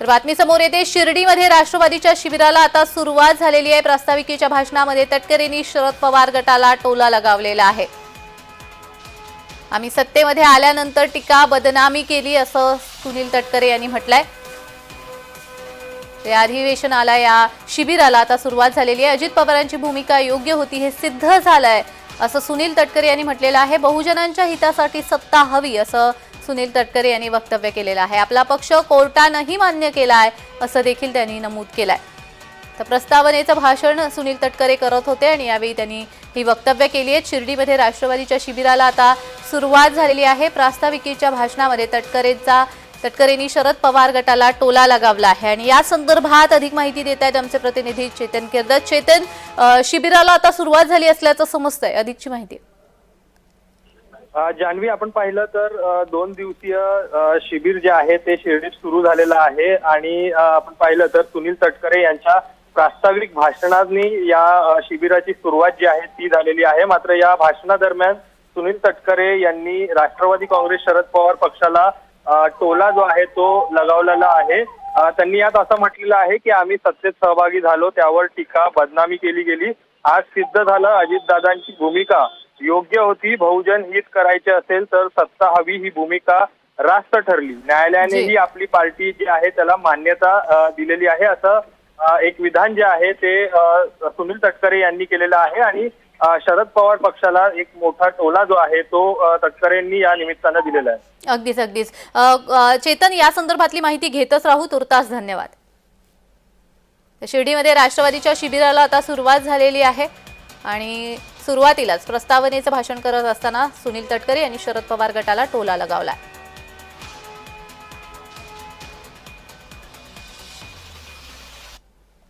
तर बातमी समोर येते. शिर्डीमध्ये राष्ट्रवादीच्या शिबिराला आता सुरुवात झालेली आहे. प्रास्ताविकेच्या भाषणामध्ये तटकरेंनी शरद पवार गटाला टोला लगावलेला आहे. आम्ही सत्तेमध्ये आल्यानंतर टीका बदनामी केली असं सुनील तटकरे यांनी म्हटलंय. या अधिवेशनाला या शिबिराला आता सुरुवात झालेली आहे. अजित पवारांची भूमिका योग्य होती हे सिद्ध झालंय असं सुनील तटकरे यांनी म्हटलेलं आहे. बहुजनांच्या हितासाठी सत्ता हवी असं सुनील तटकरे यांनी वक्तव्य केलेलं आहे. आपला पक्ष कोर्टानंही मान्य केला आहे असं देखील त्यांनी नमूद केलं आहे तर प्रस्तावनेचं भाषण सुनील तटकरे करत होते आणि यावेळी त्यांनी ही वक्तव्य केली आहेत शिर्डीमध्ये राष्ट्रवादीच्या शिबिराला आता सुरुवात झालेली आहे. प्रास्ताविकेच्या भाषणामध्ये तटकरेंचा तटकरेंनी शरद पवार गटाला टोला लगावला आहे. आणि या संदर्भात अधिक माहिती देत आहेत आमचे प्रतिनिधी चेतन किर्दत. चेतन शिबिराला आता सुरुवात झाली असल्याचं समजतंय. अधिकची माहिती. जान्हवी आपण पाहिलं तर दोन दिवसीय शिबिर जे आहे ते शिर्डीत सुरू झालेलं आहे. आणि आपण पाहिलं तर सुनील तटकरे यांच्या प्रास्ताविक भाषणांनी या शिबिराची सुरुवात जी आहे ती झालेली आहे. मात्र या भाषणादरम्यान सुनील तटकरे यांनी राष्ट्रवादी काँग्रेस शरद पवार पक्षाला टोला जो आहे तो लगावलेला आहे. त्यांनी यात असं म्हटलेलं आहे की आम्ही सत्तेत सहभागी झालो त्यावर टीका बदनामी केली गेली. आज सिद्ध झालं अजितदादांची भूमिका. योग्य होती बहुजन हित करायचे असेल तर सत्ता हवी ही भूमिका रास्त ठरली. न्यायालयाने. ही आपली पार्टी जी आहे त्याला मान्यता दिलेली आहे. असं एक विधान जे आहे ते सुनील तटकरे यांनी केलेलं आहे आणि शरद पवार पक्षाला एक मोठा टोला जो आहे तो तटकरेंनी या निमित्तानं दिलेला आहे. अगदीच अगदीच. चेतन या संदर्भातली माहिती घेतच राहू. तुर्तास धन्यवाद. शिर्डीमध्ये राष्ट्रवादीच्या शिबिराला आता सुरुवात झालेली आहे. आणि सुरुवातीलाच प्रस्तावनेचं भाषण करत असताना सुनील तटकरे यांनी शरद पवार गटाला टोला लगावला.